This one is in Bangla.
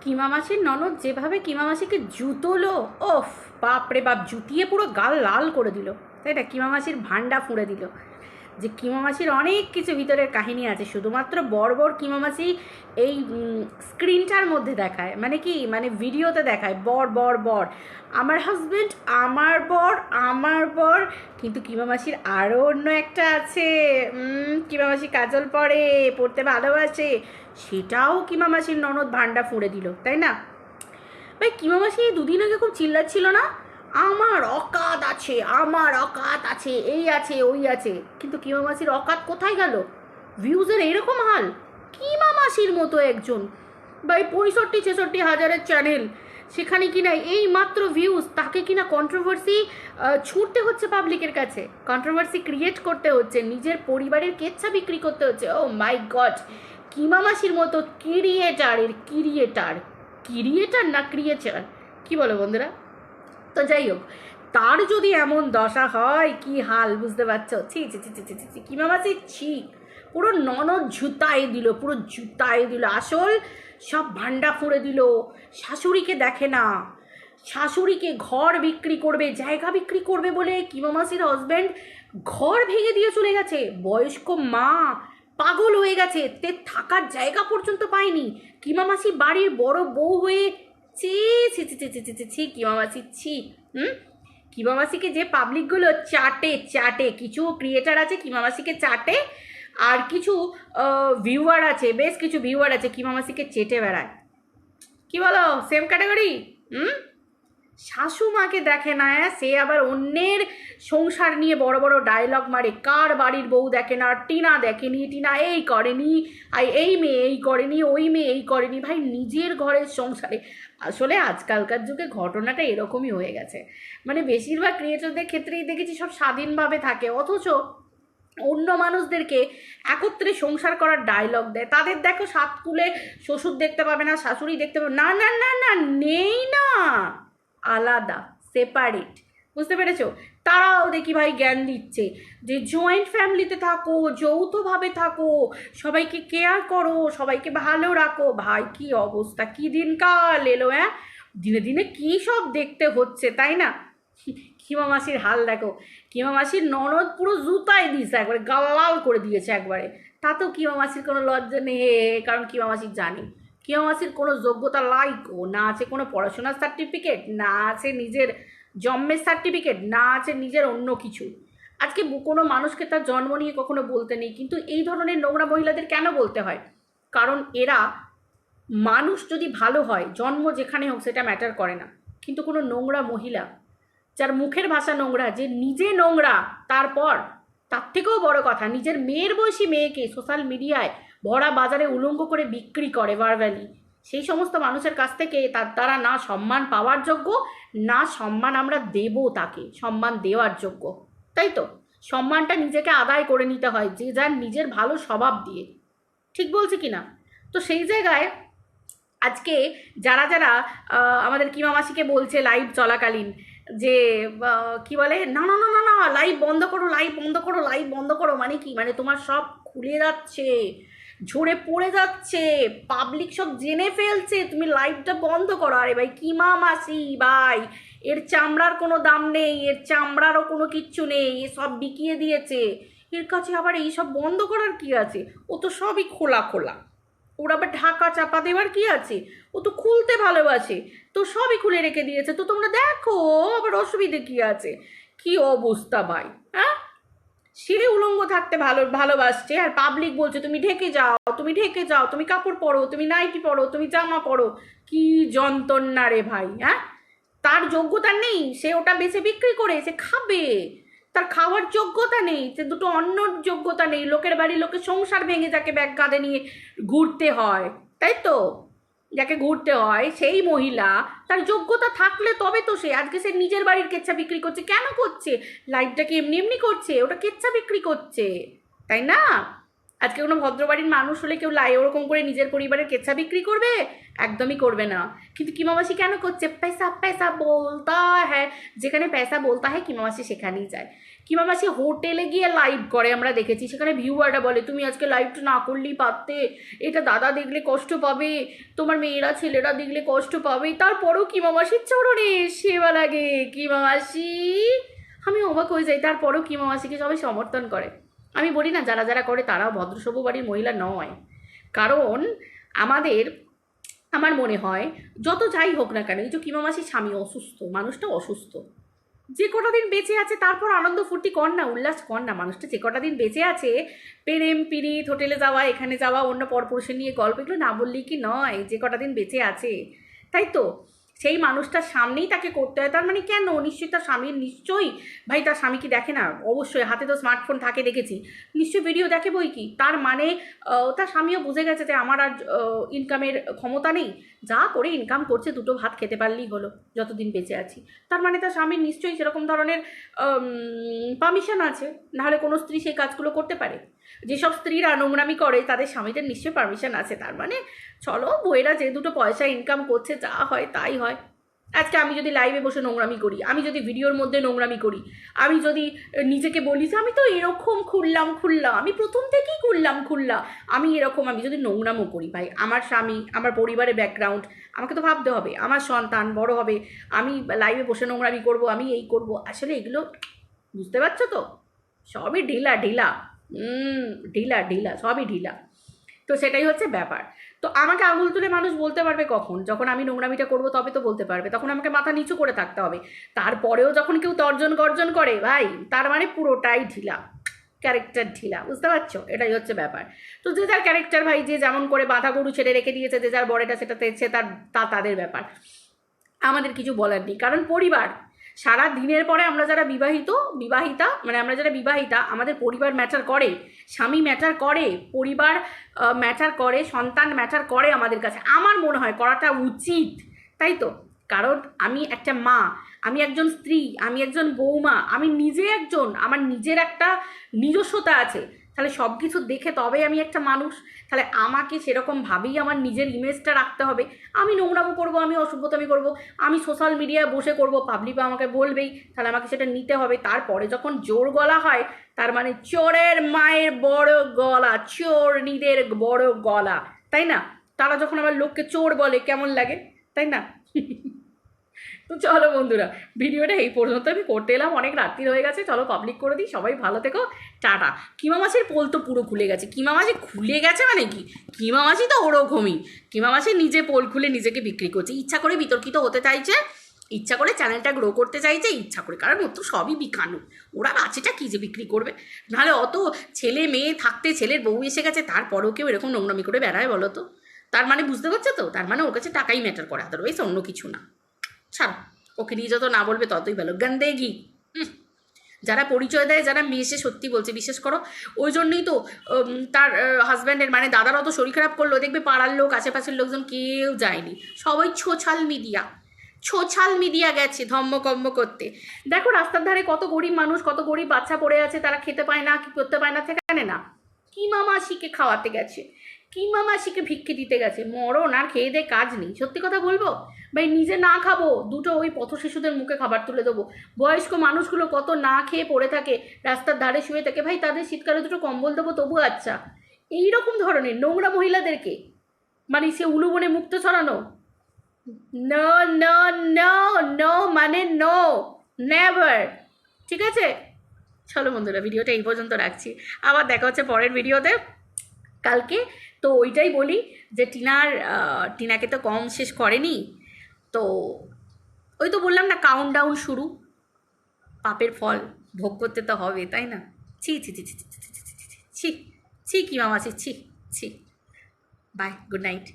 কিমা মাসির ননদ যেভাবে কিমা মাসিকে জুতোলো, ওফ, বাপরে বাপ, জুতিয়ে পুরো গাল লাল করে দিল। তাই না কিমা মাসির ভান্ডা ফুঁড়ে দিল। যে কিমা মাসির অনেক কিছু ভিতরের কাহিনী আছে, শুধুমাত্র বড় কিমা মাসি এই স্ক্রিনটার মধ্যে দেখায়। মানে কি? মানে ভিডিওতে দেখায়, বর বর বর। আমার হাজবেন্ড আমার বর আমার বর। কিন্তু কিমা মাসির আরও অন্য একটা আছে কিমা মাসি কাজল পরে, পড়তে ভালোবাসে। সেটাও কিমা মাসির ননদ ভান্ডা ফুঁড়ে দিল, তাই না? ভাই কিমা মাসি দুদিন আগে খুব চিল্লাচ্ছিল না? আমার অকাত আছে, আমার অকাত আছে, এই আছে, ওই আছে। কিন্তু কিমা মাসির অকাত কোথায় গেল? ভিউজের এরকম হাল? কিমা মাসির মতো একজন? ভাই পঁয়ষট্টি, ছেষট্টি হাজারের চ্যানেল সেখানে কিনা এই মাত্র ভিউজ তাকে কিনা কন্ট্রোভার্সি ছুটতে হচ্ছে পাবলিকের কাছে? কন্ট্রোভার্সি ক্রিয়েট করতে হচ্ছে, নিজের পরিবারের কেচ্ছা বিক্রি করতে হচ্ছে। ও মাই গড কিমা মাসির মতো ক্রিয়েটারের ক্রিয়েটার ক্রিয়েটার না ক্রিয়েটার কি বলো বন্ধুরা? তো যাই হোক, তার যদি এমন দশা হয়, কি হাল বুঝতে পারছ? ছি ছি ছি ছি ছি ছি ছি কিমা মাসি ছি। পুরো ননদ জুতায় দিল, পুরো জুতায় দিল, আসল সব ভান্ডা ফুঁড়ে দিল। শাশুড়িকে দেখে না, শাশুড়িকে ঘর বিক্রি করবে, জায়গা বিক্রি করবে বলে কিমা মাসির হাজব্যান্ড ঘর ভেঙে দিয়ে চলে গেছে। বয়স্ক মা পাগল হয়ে গেছে, তে থাকার জায়গা পর্যন্ত পায়নি। কিমামাসি বাড়ির বড় বউ হয়ে ছি ছি ছি ছি ছি ছি ছি কিমা ছি, হুম? কিমামাসিকে যে পাবলিকগুলো চাটে চাটে, কিছু ক্রিয়েটার আছে কিমামাসিকে চাটে, আর কিছু ভিউয়ার আছে, বেশ কিছু ভিউয়ার আছে কিমামাসিকে চেটে বেড়ায়। কি বলো সেম ক্যাটাগরি হুম? শাশুমাকে দেখে না? সে আবার অন্যের সংসার নিয়ে বড় বড় ডায়লগ মারে। কার বাড়ির বউ দেখে না, টিনা দেখেনি, টিনা এই করেনি আর এই মেয়ে এই করেনি, ওই মেয়ে এই করেনি। ভাই, নিজের ঘরের সংসারে। আসলে আজকালকার যুগে ঘটনাটা এরকমই হয়ে গেছে। মানে বেশিরভাগ ক্রিয়েটরদের ক্ষেত্রেই দেখেছি সব স্বাধীনভাবে থাকে। অথচ অন্য মানুষদেরকে একত্রে সংসার করার ডায়লগ দেয়। তাদের দেখো সাত কুলে শ্বশুর দেখতে পাবে না, শাশুড়ি দেখতে পাবে না না না না, নেই না। আলাদা সেপারেট বুঝতে পেরেছ? তারাও দেখি ভাই জ্ঞান দিচ্ছে যে জয়েন্ট ফ্যামিলিতে থাকো, যৌথভাবে থাকো, সবাইকে কেয়ার করো, সবাইকে ভালো রাখো। ভাই, কি অবস্থা? কি দিনকাল এলো হ্যাঁ? দিনে দিনে কী সব দেখতে হচ্ছে, তাই না? কিমা মাসির হাল দেখো। কিমা মাসির ননদ পুরো জুতায় দিয়েছে একবারে, গালাল করে দিয়েছে একবারে। তাতেও কিমা মাসির কোনো লজ্জা নেই, কারণ কিমা মাসির জানে। কিমা মাসির কোনো যোগ্যতা লাইকও না আছে কোনো পড়াশোনার সার্টিফিকেট না আছে নিজের জন্মের সার্টিফিকেট না আছে নিজের অন্য কিছু। আজকে কোনো মানুষকে তার জন্ম নিয়ে কখনো বলতে নেই, কিন্তু এই ধরনের নোংরা মহিলাদের কেন বলতে হয়? কারণ এরা মানুষ যদি ভালো হয়, জন্ম যেখানে হোক সেটা ম্যাটার করে না। কিন্তু কোনো নোংরা মহিলা, যার মুখের ভাষা নোংরা, যে নিজে নোংরা, তারপর তার থেকেও বড় কথা, নিজের মেয়ের বয়সী মেয়েকে সোশ্যাল মিডিয়ায় ভরা বাজারে উলঙ্গ করে বিক্রি করে ভার্বালি সেই সমস্ত মানুষের কাছ থেকে তার দ্বারা না সম্মান পাওয়ার যোগ্য, না সম্মান আমরা দেব তাকে, সম্মান দেওয়ার যোগ্য। তাই তো? সম্মানটা নিজেকে আদায় করে নিতে হয়, যে যার নিজের ভালো স্বভাব দিয়ে। ঠিক বলছি কি না? তো সেই জায়গায় আজকে যারা যারা আমাদের কিমা মাসিকে বলছে লাইভ চলাকালীন। যে কি বলে? না না না না না লাইভ বন্ধ করো লাইভ বন্ধ করো লাইভ বন্ধ করো মানে কি? মানে তোমার সব খুলে যাচ্ছে, ঝরে পড়ে যাচ্ছে পাবলিক সব জেনে ফেলছে, তুমি লাইভটা বন্ধ করো। আরে ভাই কিমা মাসি ভাই? এর চামড়ার কোনো দাম নেই, এর চামড়ারও কোনো কিচ্ছু নেই, এ সব বিকিয়ে দিয়েছে। এর কাছে আবার এই সব বন্ধ করার কি আছে? ও তো সবই খোলা খোলা। ওর আবার ঢাকা চাপা দেওয়ার কি আছে? ও তো খুলতে ভালোবাসে। তো সবই খুলে রেখে দিয়েছে। তো তোমরা দেখো, আবার অসুবিধে কি আছে? কি অবস্থা ভাই হ্যাঁ? সিঁড়ি উলঙ্গ থাকতে ভালো, ভালোবাসছে। আর পাবলিক বলছে, তুমি ঢেকে যাও, তুমি ঢেকে যাও, তুমি কাপড় পরো, তুমি নাইটি পরো, তুমি জামা পরো। কি যন্ত্রণা রে ভাই হ্যাঁ? তার যোগ্যতা নেই, সে ওটা বেছে বিক্রি করে, সে খাবে। তার খাওয়ার যোগ্যতা নেই সে দুটো অন্য যোগ্যতা নেই, লোকের বাড়ি লোকের সংসার ভেঙে যাকে ব্যাগ কাঁধে নিয়ে ঘুরতে হয়, তাই তো? যাকে ঘুরতে হয়, সেই মহিলা, তার যোগ্যতা থাকলে তবে তো সে, আজকে সে নিজের বাড়ির কেচ্ছা বিক্রি করছে, কেন করছে? লাইটটাকে এমনি এমনি করছে? ওটা কেচ্ছা বিক্রি করছে, তাই না? আজকে কোনো ভদ্রবাড়ির মানুষ হলে কেউ লাই ওরকম করে নিজের পরিবারের কেচ্ছা বিক্রি করবে? একদমই করবে না। কিন্তু কিমামাসি কেন করছে? পয়সা পয়সা বলতা হ্যাঁ যেখানে পয়সা বলতা হয়, কিমামাসি সেখানেই যায়। কিমামাসি হোটেলে গিয়ে লাইভ করে আমরা দেখেছি, সেখানে ভিউয়াররা বলে, তুমি আজকে লাইভটা না করলেই পারতে। এটা দাদা দেখলে কষ্ট পাবে, তোমার মেয়েরা, ছেলেরা দেখলে কষ্ট পাবে। তারপরেও কিমামাসির চরণে সেবা লাগে। কিমামাসি, আমি অবাক হয়ে যাই। তারপরেও কিমামাসিকে সবাই সমর্থন করে। আমি বলি না, যারা যারা করে তারাও ভদ্রসভ্য বাড়ির মহিলা নয়। কারণ আমাদের, আমার মনে হয়, যত যাই হোক না কেন, এই যে কিমা মাসির স্বামী অসুস্থ, মানুষটা অসুস্থ। যে কটা দিন বেঁচে আছে, তারপর আনন্দ ফুর্তি কর না, উল্লাস কর না, মানুষটা যে কটা দিন বেঁচে আছে, প্রেম পিরিত হোটেলে যাওয়া, এখানে যাওয়া, অন্য পরপুরুষের নিয়ে গল্প, এগুলো না বললেই কি নয়, যে কটা দিন বেঁচে আছে। তাই তো সেই মানুষটার সামনেই তাকে করতে হয়। তার মানে কেন? নিশ্চয়ই তার স্বামীর, নিশ্চয়ই। ভাই, তার স্বামী কি দেখে না? অবশ্যই, হাতে তো স্মার্টফোন থাকে, দেখেছি। নিশ্চয়ই ভিডিও দেখে বই কি? তার মানে তার স্বামীও বুঝে গেছে যে আমার আর ইনকামের ক্ষমতা নেই। যা করে ইনকাম করছে, দুটো ভাত খেতে পারলেই হলো, যতদিন বেঁচে আছি। তার মানে তার স্বামীর নিশ্চয়ই সেরকম ধরনের পারমিশন আছে। নাহলে কোনো স্ত্রী সেই কাজগুলো করতে পারে। যেসব স্ত্রীরা নোংরামি করে, তাদের স্বামীদের নিশ্চয়ই পারমিশন আছে। তার মানে চলো বইয়েরা যে দুটো পয়সা ইনকাম করছে, যা হয় তাই হয়। আজকে আমি যদি লাইভে বসে নোংরামি করি, আমি যদি ভিডিওর মধ্যে নোংরামি করি, আমি যদি নিজেকে বলি যে আমি তো এরকম খুললাম খুললাম, আমি প্রথম থেকেই খুললাম খুললাম, আমি এরকম, আমি যদি নোংরামও করি ভাই, আমার স্বামী, আমার পরিবারের ব্যাকগ্রাউন্ড আমাকে তো ভাবতে হবে, আমার সন্তান বড় হবে, আমি লাইভে বসে নোংরামি করব, আমি এই করব, আসলে এগুলো, বুঝতে পারছ তো? সবই ঢিলা ঢিলা। ঢিলা ঢিলা, সবই ঢিলা। তো সেটাই হচ্ছে ব্যাপার। তো আমাকে আঙুল তুলে মানুষ বলতে পারবে কখন? যখন আমি নোংরামিটা করব তবে তো বলতে পারবে। তখন আমাকে মাথা নিচু করে থাকতে হবে। তারপরেও যখন কেউ তর্জন গর্জন করে, ভাই, তার মানে পুরোটাই ঢিলা। ক্যারেক্টার ঢিলা। বুঝতে পারছ? এটাই হচ্ছে ব্যাপার। তো যে যার ক্যারেক্টার ভাই, যে যেমন করে বাঁধা গরু ছেড়ে রেখে দিয়েছে, যে যার বড়টা সেটা তেছে তার, তা তাদের ব্যাপার। আমাদের কিছু বলার নেই। কারণ পরিবার সারা দিনের পরে আমরা যারা বিবাহিত, বিবাহিতা মানে আমরা যারা বিবাহিতা, আমাদের পরিবার ম্যাটার করে, স্বামী ম্যাটার করে, পরিবার ম্যাটার করে, সন্তান ম্যাটার করে আমাদের কাছে। আমার মনে হয় করাটা উচিত, তাই তো? কারণ আমি একটা মা, আমি একজন স্ত্রী, আমি একজন বৌমা, আমি নিজে একজন, আমার নিজের একটা নিজস্বতা আছে। তাহলে সব কিছু দেখে তবে আমি একটা মানুষ। তাহলে আমাকে সেরকমভাবেই আমার নিজের ইমেজটা রাখতে হবে। আমি নোংরামো করব, আমি অসভ্যতামি করব, আমি সোশ্যাল মিডিয়ায় বসে করব পাবলিক আমাকে বলবেই, তাহলে আমাকে সেটা নিতে হবে। তারপরে যখন জোর গলা হয়, তার মানে চোরের মায়ের বড় গলা চোর নিদের বড় গলা, তাই না? তারা যখন আবার লোককে চোর বলে, কেমন লাগে? তাই না? তো চলো বন্ধুরা, ভিডিওটা এই পর্যন্ত আমি করতে এলাম, অনেক রাত্রি হয়ে গেছে, চলো পাবলিক করে দিই, সবাই ভালো থেকো, টাটা। কিমা মাছের পোল তো পুরো খুলে গেছে, কিমা মাছি খুলে গেছে মানে কি? কিমা মাছি তো ওরকমই, কিমা মাছি নিজে পোল খুলে নিজেকে বিক্রি করছে, ইচ্ছা করে বিতর্কিত হতে চাইছে, ইচ্ছা করে চ্যানেলটা গ্রো করতে চাইছে, ইচ্ছা করে, কারণ ওর তো সবই বিকানো, ওরা আছেটা কী যে বিক্রি করবে? নাহলে অত ছেলে মেয়ে থাকতে, ছেলের বউ এসে গেছে, তারপরেও কেউ এরকম নোংরামি করে বেড়ায় বলো তো? তার মানে বুঝতে পারছ তো? তার মানে ওর কাছে টাকাই ম্যাটার করে আদারওয়াইজ অন্য কিছু না। ছাড়, ওকে নিয়ে যত না বলবে ততই ভালো। গন্দেগি। হুম। যারা পরিচয় দেয়, যারা মেশে সত্যি বলছে বিশেষ করো। ওই জন্যই তো তার হাজব্যান্ডের মানে দাদার অত শরীর খারাপ করল, দেখবে পাড়ার লোক, আশেপাশের লোকজন কেউ যায়নি। সবাই ছোছাল মিডিয়া। ছোছাল মিডিয়া গেছে ধম্মকম্ম করতে। দেখো রাস্তার ধারে কত গরিব মানুষ, কত গরিব বাচ্চা পড়ে আছে, তারা খেতে পায় না, কি করতে পায় না, সেখানে না। কিমা মাসিকে খাওয়াতে গেছে? কিমা মাসিকে ভিক্ষে দিতে গেছে? মরণ আর খেয়ে দেয় কাজ নেই। সত্যি কথা বলব? ভাই, নিজে না খাব, দুটো ওই পথ শিশুদের মুখে খাবার তুলে দেবো। বয়স্ক মানুষগুলো কত না খেয়ে পড়ে থাকে, রাস্তার ধারে শুয়ে থাকে। ভাই, তাদের শীতকালে দুটো কম্বল দেবো, তবু আচ্ছা। এই রকম ধরনের নোংরা মহিলাদেরকে? মানে সে উলুবনে মুক্ত ছড়ানো? নো নো নো নো মানে নো নেভার ঠিক আছে? চলো বন্ধুরা ভিডিওটা এই পর্যন্ত রাখছি আবার দেখা হচ্ছে পরের ভিডিওতে কালকে তো ওইটাই বলি যে টিনার টিনাকে তো কম শেষ করেনি তো ওই তো বললাম না কাউন্ট ডাউন শুরু পাপের ফল ভোগ করতে তো হবে তাই না ছি ছি ছি ছি ছি ছি ছি ছি ছি ছি কি মামাছি ছি ছি বাই গুড নাইট